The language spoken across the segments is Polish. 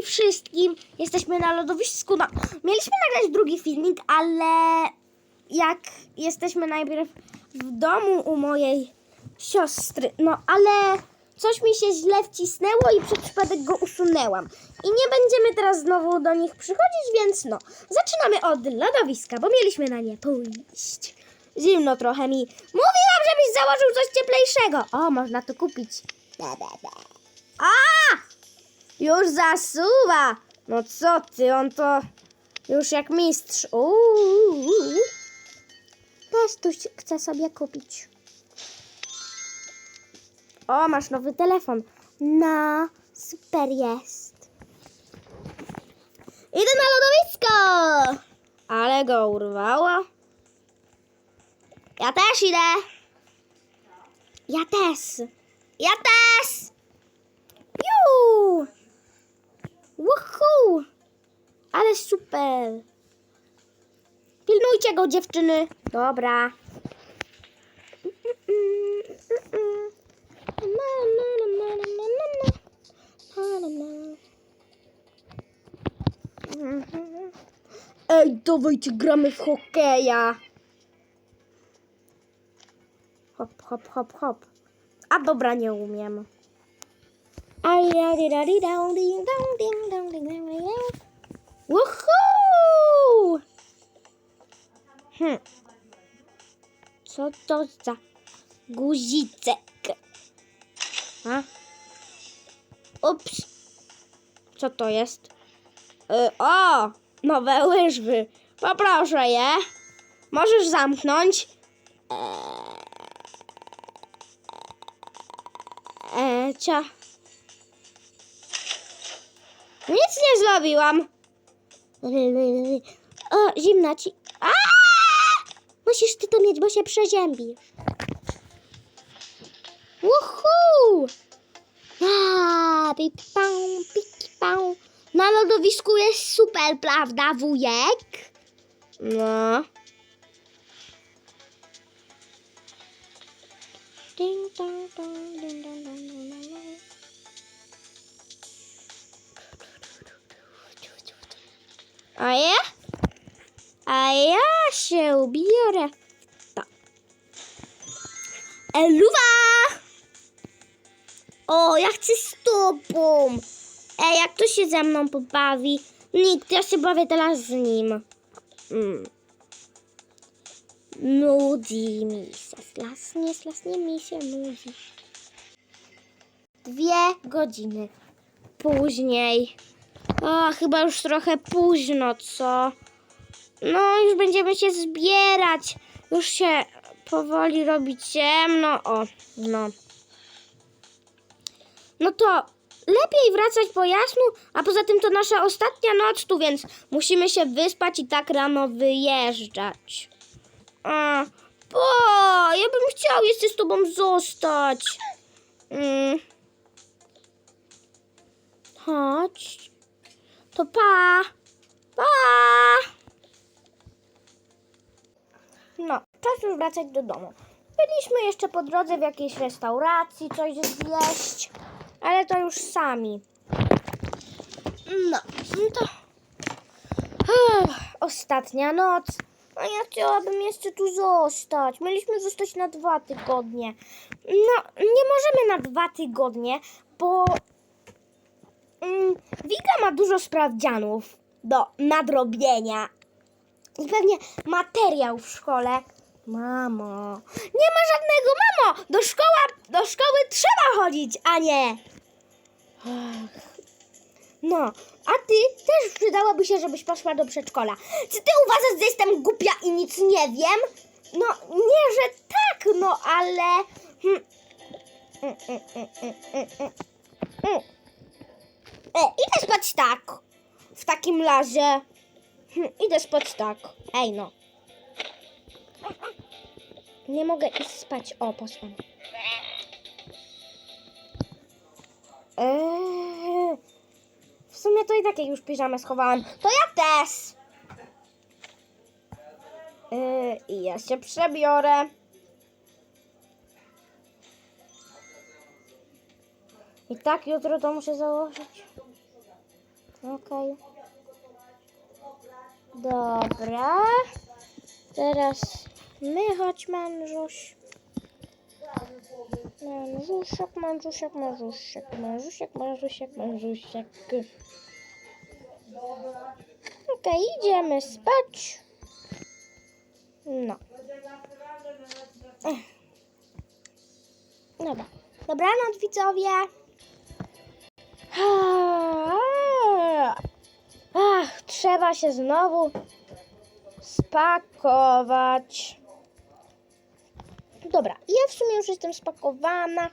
Cześć wszystkim! Jesteśmy na lodowisku. No, mieliśmy nagrać drugi filmik, ale jak jesteśmy najpierw w domu u mojej siostry, no ale coś mi się źle wcisnęło i przez przypadek go usunęłam. I nie będziemy teraz znowu do nich przychodzić, więc no, zaczynamy od lodowiska, bo mieliśmy na nie pójść. Zimno trochę mi. Mówiłam, żebyś założył coś cieplejszego. O, można to kupić. A! Już zasuwa. No co ty, on to już jak mistrz. Uuu. Też tu chce sobie kupić. O, masz nowy telefon. No, super jest. Idę na lodowisko. Ale go urwało. Ja też idę. Ja też. Ja też. Ju! Woohoo! Ale super! Pilnujcie go, dziewczyny. Dobra. Ej, dawajcie, gramy w hokeja. Hop, hop, hop, hop. A dobra, nie umiem. Woohoo! Hm. Co to za guzicek? A? Ups. Co to jest? Y, o! Nowe łyżwy. Poproszę je. Możesz zamknąć. Eee, cia. Zrobiłam. O, zimna ci. A! Musisz ty to mieć, bo się przeziębisz. Woohoo! A, pip, pau. Na lodowisku jest super, prawda, wujek? No. Ding, dong, dong, ding, dong, A ja? A ja się ubiorę to. Eluwa! O, ja chcę z tobą. Ej, jak to się ze mną pobawi? Nikt, ja się bawię teraz z nim. Mm. Nudzi mi się. Slasnie, slasnie mi się nudzi. Dwie godziny później. O, chyba już trochę późno, co? No, już będziemy się zbierać. Już się powoli robi ciemno. O, no. No to lepiej wracać po jasnu, a poza tym to nasza ostatnia noc tu, więc musimy się wyspać i tak rano wyjeżdżać. A, bo ja bym chciał jeszcze z tobą zostać. Mm. Chodź. To pa. Pa. No, czas już wracać do domu. Byliśmy jeszcze po drodze w jakiejś restauracji coś zjeść, ale to już sami. No, no to... Ostatnia noc. A ja chciałabym jeszcze tu zostać. Mieliśmy zostać na dwa tygodnie. No, nie możemy na dwa tygodnie, bo mm, Wika ma dużo sprawdzianów do nadrobienia. I pewnie materiał w szkole. Mamo, nie ma żadnego mamo! Do, szkoła, do szkoły trzeba chodzić, a nie. No, a ty też przydałoby się, żebyś poszła do przedszkola. Czy ty uważasz, że jestem głupia i nic nie wiem? No, nie, że tak, no ale... Hmm. Mm, mm, mm, mm, mm, mm. E, idę spać tak. W takim razie. Hm, idę spać tak. Ej no. Nie mogę iść spać. O, poszłam. Eee, w sumie to i tak jak już piżamę schowałam, to ja też. Eee, I ja się przebiorę. I tak jutro to muszę założyć. Okej. Dobra. Teraz my chodź mężuś. Mężusiek, mężusiek, mężusiek, mężusiek, mężusiek, mężusiek. Okej, idziemy spać. No. Dobra. Dobranoc widzowie. Ach, trzeba się znowu spakować. Dobra, ja w sumie już jestem spakowana.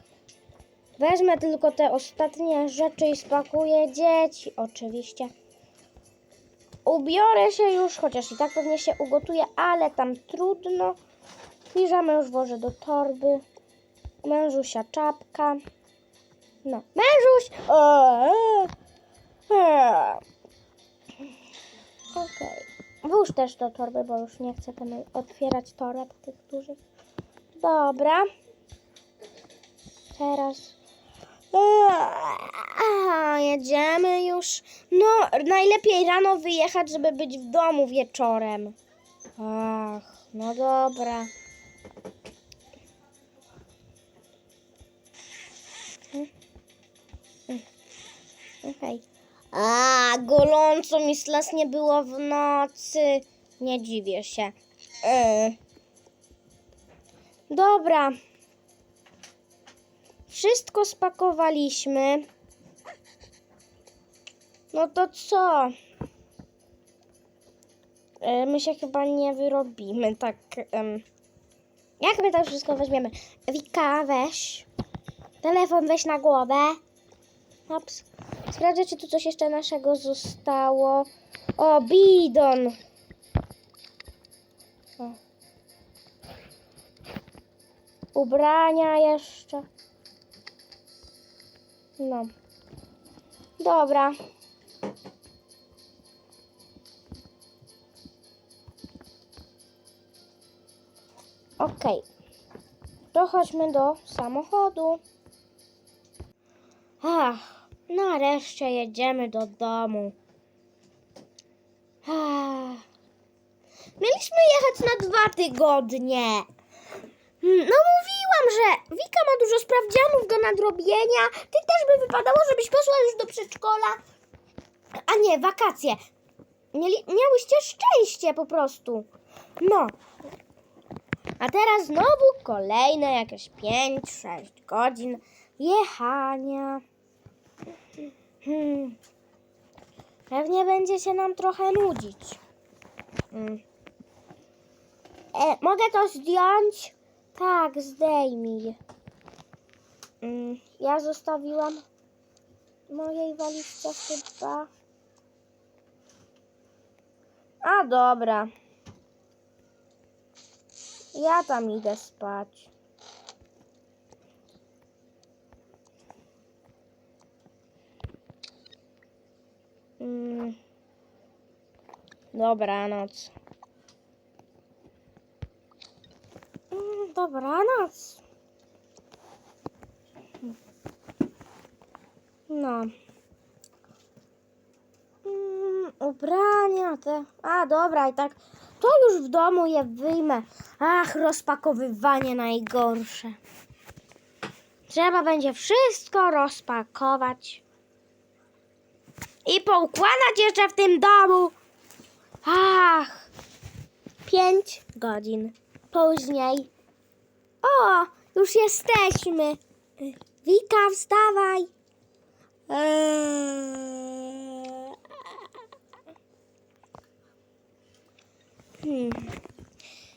Wezmę tylko te ostatnie rzeczy i spakuję dzieci, oczywiście. Ubiorę się już, chociaż i tak pewnie się ugotuję, ale tam trudno. Piżamę już włożę do torby. Mężusia czapka. No, mężuś! Okej. Włóż też do torby, bo już nie chcę tam otwierać toreb tych dużych. Dobra. Teraz. Eee, jedziemy już. No, najlepiej rano wyjechać, żeby być w domu wieczorem. Ach, no dobra. Okej. A, gorąco mi nie było w nocy. Nie dziwię się. E. Dobra. Wszystko spakowaliśmy. No to co? E, My się chyba nie wyrobimy, tak. Jak my to wszystko weźmiemy? Wika, weź. Telefon weź na głowę. Ops. Sprawdzę, czy tu coś jeszcze naszego zostało. O, bidon. O. Ubrania jeszcze. No. Dobra. Okej. To chodźmy do samochodu. Ach, nareszcie jedziemy do domu. Mieliśmy jechać na dwa tygodnie. No mówiłam, że Wika ma dużo sprawdzianów do nadrobienia. Ty też by wypadało, żebyś poszła już do przedszkola. A nie, wakacje. Mieli, miałyście szczęście po prostu. No. A teraz znowu kolejne jakieś 5-6 godzin jechania. Hmm. Pewnie będzie się nam trochę nudzić. Hmm. E, mogę to zdjąć? Tak, zdejmij. Mm, ja zostawiłam mojej walizce chyba. A dobra. Ja tam idę spać. Dobranoc. Mm, Dobranoc. No. Mm, ubrania te. A, dobra, i tak. To już w domu je wyjmę. Ach, rozpakowywanie najgorsze. Trzeba będzie wszystko rozpakować. I poukładać jeszcze w tym domu. Ach, pięć godzin później. O, już jesteśmy. Wika, wstawaj. Eee. Hmm.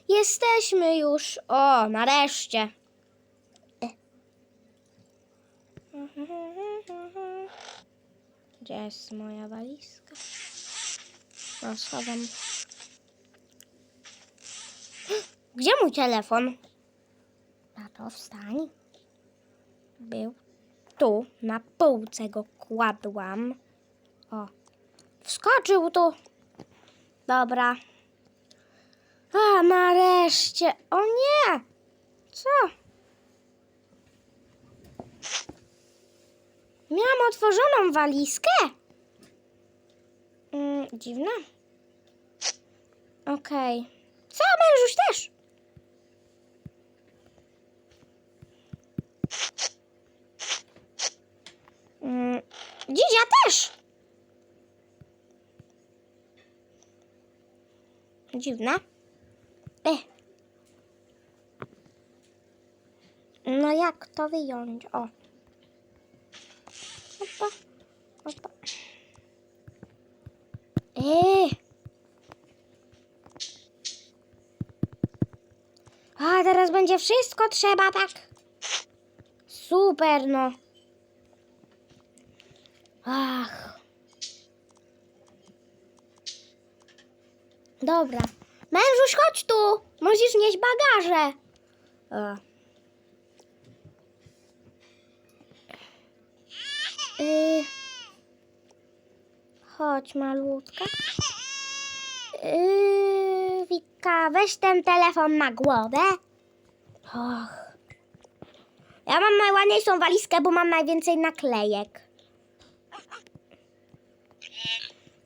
Jesteśmy już. O, nareszcie. Gdzie jest moja walizka? No, schowam. Gdzie mój telefon? Tato, wstań. Był tu, na półce go kładłam. O, wskoczył tu. Dobra. A, nareszcie. O nie! Co? Miałam otworzoną walizkę? Dziwne. Okej. Co, mężuś też? Mm, Dzidzia też. Dziwne. E. No jak to wyjąć? O. Eee. A teraz będzie wszystko trzeba tak. Super, no. Ach. Dobra. Mężuś, chodź tu. Musisz nieść bagaże. E. Chodź, malutka. Yy, Wika, weź ten telefon na głowę. Och. Ja mam najładniejszą walizkę, bo mam najwięcej naklejek.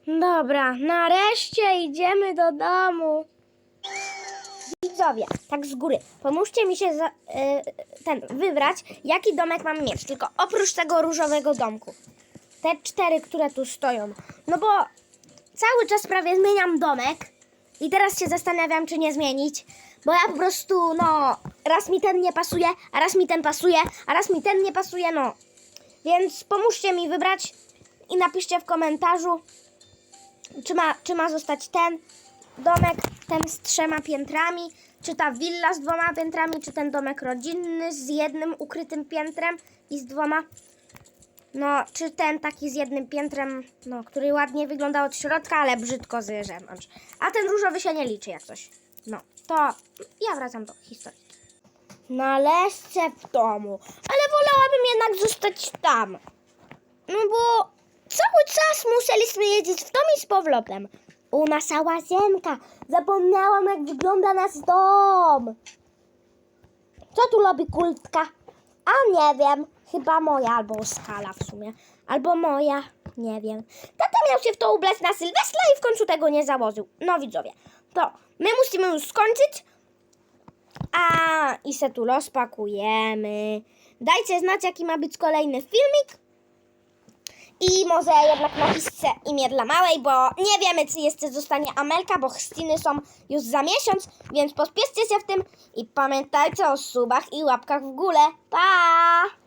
Dobra, nareszcie idziemy do domu. Widzowie, tak z góry, pomóżcie mi się za, y, ten wybrać, jaki domek mam mieć, tylko oprócz tego różowego domku. Te cztery, które tu stoją. No bo cały czas prawie zmieniam domek i teraz się zastanawiam, czy nie zmienić, bo ja po prostu, no, raz mi ten nie pasuje, a raz mi ten pasuje, a raz mi ten nie pasuje, no. Więc pomóżcie mi wybrać i napiszcie w komentarzu, czy ma, czy ma zostać ten domek, ten z trzema piętrami, czy ta willa z dwoma piętrami, czy ten domek rodzinny z jednym ukrytym piętrem i z dwoma. No, czy ten taki z jednym piętrem, no, który ładnie wygląda od środka, ale brzydko z zewnątrz. A ten różowy się nie liczy jak coś. No, to ja wracam do historii. Na lesce w domu, ale wolałabym jednak zostać tam. No bo cały czas musieliśmy jeździć w dom i z powrotem. U nasza łazienka. Zapomniałam, jak wygląda nasz dom. Co tu robi kultka? A nie wiem. Chyba moja albo skala w sumie. Albo moja. Nie wiem. Tata miał się w to ubrać na Sylwestra i w końcu tego nie założył. No widzowie. To my musimy już skończyć. A i se tu rozpakujemy. Dajcie znać, jaki ma być kolejny filmik. I może jednak napiszcie imię dla małej, bo nie wiemy, czy jeszcze zostanie Amelka, bo chrzciny są już za miesiąc, więc pospieszcie się w tym i pamiętajcie o subach i łapkach w górę. Pa!